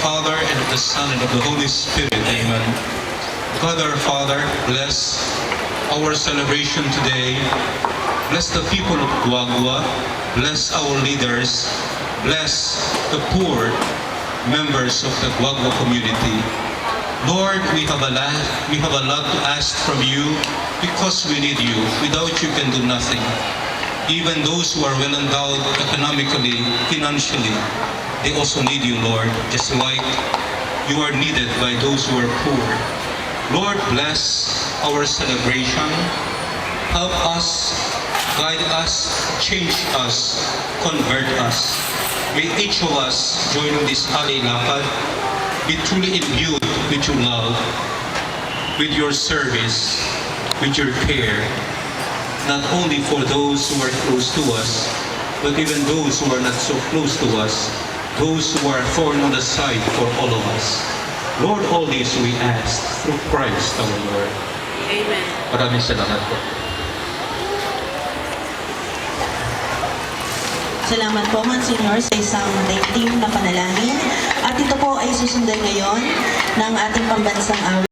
Father, and of the Son, and of the Holy Spirit. Amen. God our Father, bless our celebration today. Bless the people of Guagua. Bless our leaders. Bless the poor members of the Guagua community. Lord, we have a lot, we have a lot to ask from you because we need you. Without you can do nothing. Even those who are well endowed economically, financially, they also need you, Lord, just like you are needed by those who are poor. Lord, bless our celebration. Help us, guide us, change us, convert us. May each of us joining this Ali Lapad be truly imbued with your love, with your service, with your care, not only for those who are close to us, but even those who are not so close to us, those who are thorn on the side for all of us. Lord, all this we ask through Christ our Lord. Amen. Maraming salamat po. Salamat po, Monsignor, sa isang daigdig na panalangin. At ito po ay susundan ngayon ng ating pambansang awit.